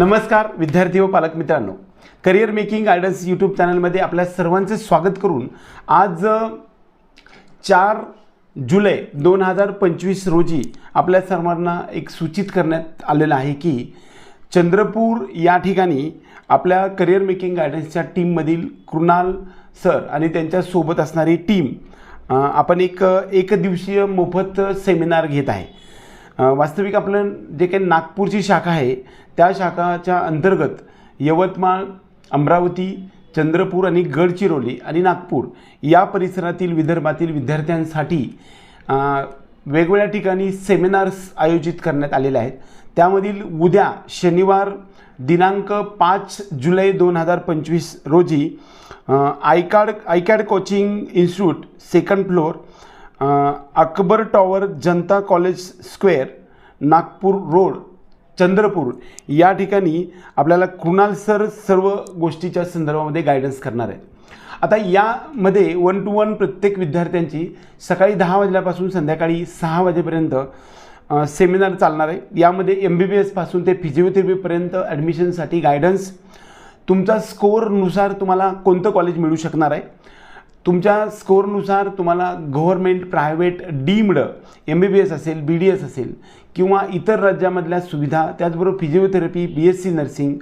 नमस्कार विद्यार्थी व पालक मित्रांनो. करिअर मेकिंग गायडन्स यूट्यूब चॅनलमध्ये आपल्या सर्वांचे स्वागत करून आज चार जुलै दोन हजार पंचवीस रोजी आपल्या सर्वांना एक सूचित करण्यात आलेलं आहे की चंद्रपूर या ठिकाणी आपल्या करिअर मेकिंग गायडन्सच्या टीममधील कृणाल सर आणि त्यांच्यासोबत असणारी टीम आपण एक एक दिवसीय मोफत सेमिनार घेत आहे. वास्तविक आपलं जे काही नागपूरची शाखा आहे त्या शाखाच्या अंतर्गत यवतमाळ अमरावती चंद्रपूर आणि गडचिरोली आणि नागपूर या परिसरातील विदर्भातील विद्यार्थ्यांसाठी वेगवेगळ्या ठिकाणी सेमिनार्स आयोजित करण्यात आलेले आहेत. त्यामधील उद्या शनिवार दिनांक पाच जुलै दोन हजार पंचवीस रोजी iCAD iCAD coaching institute second floor Akbar tower Janata college square Nagpur road Chandrapur या ठिकाणी आपल्याला कृणाल सर सर्व गोष्टीच्या संदर्भामध्ये गायडन्स करणार आहेत. आता यामध्ये वन टू वन प्रत्येक विद्यार्थ्यांची सकाळी दहा वाजल्यापासून संध्याकाळी सहा वाजेपर्यंत सेमिनार चालणार आहे. यामध्ये एम बी बी एसपासून ते फिजिओथेरपीपर्यंत ॲडमिशनसाठी गायडन्स तुमचा स्कोअरनुसार तुम्हाला कोणतं कॉलेज मिळू शकणार आहे? तुमच्या स्कोरनुसार तुम्हाला government private deemed M B B S असेल बी डी एस असेल किंवा इतर राज्यामधल्या सुविधा त्याचबरोबर physiotherapy B S C nursing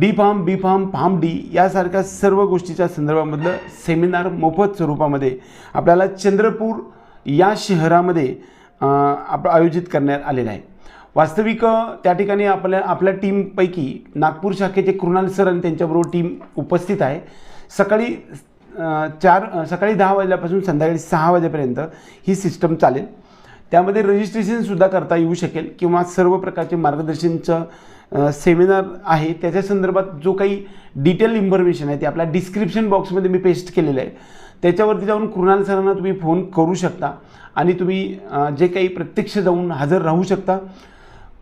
D pharm B pharm pharm D यासारख्या सर्व गोष्टीच्या संदर्भामधलं सेमिनार मोफत स्वरूपामध्ये आपल्याला चंद्रपूर या शहरामध्ये आप आयोजित करण्यात आलेलं आहे. वास्तविक त्या ठिकाणी आपल्या आपल्या टीमपैकी नागपूर शाखेचे कृणाल सर आणि त्यांच्याबरोबर टीम उपस्थित आहे. सकाळी चार सकाळी दहा वाजल्यापासून संध्याकाळी सहा वाजेपर्यंत ही सिस्टम चालेल. त्यामध्ये रजिस्ट्रेशनसुद्धा करता येऊ शकेल किंवा सर्व प्रकारचे मार्गदर्शनचं सेमिनार आहे. त्याच्या संदर्भात जो काही डिटेल इन्फॉर्मेशन आहे ते आपल्या डिस्क्रिप्शन बॉक्समध्ये मी पेस्ट केलेलं आहे. त्याच्यावरती जाऊन कृणाल सरांना तुम्ही फोन करू शकता आणि तुम्ही जे काही प्रत्यक्ष जाऊन हजर राहू शकता.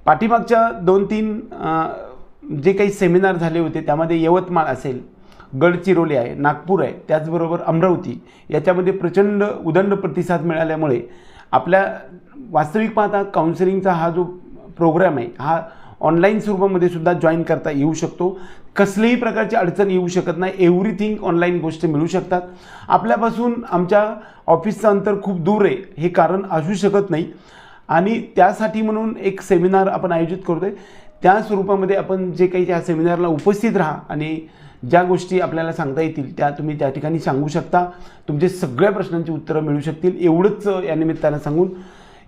पाठीमागच्या दोन तीन जे काही सेमिनार झाले होते त्यामध्ये यवतमाळ असेल गडचिरोली आहे नागपूर आहे त्याचबरोबर अमरावती. याच्यामध्ये प्रचंड उदंड प्रतिसाद मिळाल्यामुळे आपल्या वास्तविक पाहता काउन्सिलिंगचा हा जो प्रोग्राम आहे हा ऑनलाईन स्वरूपामध्ये सुद्धा जॉईन करता येऊ शकतो. कसलीही प्रकारची अडचण येऊ शकत नाही. एव्हरीथिंग ऑनलाईन गोष्टी मिळू शकतात. आपल्यापासून आमच्या ऑफिसचं अंतर खूप दूर आहे हे कारण असू शकत नाही. आणि त्यासाठी म्हणून एक सेमिनार आपण आयोजित करतो आहे त्या स्वरूपामध्ये आपण जे काही त्या सेमिनारला उपस्थित राहा आणि ज्या गोष्टी आपल्याला सांगता येतील त्या तुम्ही त्या ठिकाणी सांगू शकता. तुमचे सगळ्या प्रश्नांची उत्तरं मिळू शकतील. एवढंच या निमित्तानं सांगून.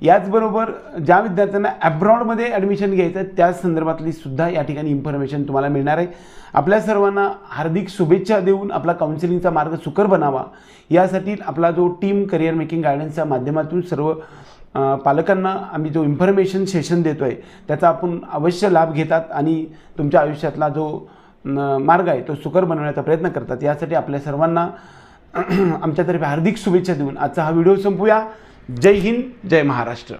याचबरोबर ज्या विद्यार्थ्यांना ॲब्रॉडमध्ये ॲडमिशन घ्यायचं आहे त्या संदर्भातली सुद्धा या ठिकाणी इन्फॉर्मेशन तुम्हाला मिळणार आहे. आपल्या सर्वांना हार्दिक शुभेच्छा देऊन आपला काउन्सिलिंगचा मार्ग सुकर बनावा. यासाठी आपला जो टीम करिअर मेकिंग गायडन्सच्या माध्यमातून सर्व पालकांना आम्ही जो इन्फॉर्मेशन सेशन देतो आहे त्याचा आपण अवश्य लाभ घेतात आणि तुमच्या आयुष्यातला जो मार्ग आहे तो सुकर बनवण्याचा प्रयत्न करतात. यासाठी आपल्या सर्वांना आमच्यातर्फे हार्दिक शुभेच्छा देऊन आजचा हा व्हिडिओ संपूया. जय हिंद जय महाराष्ट्र.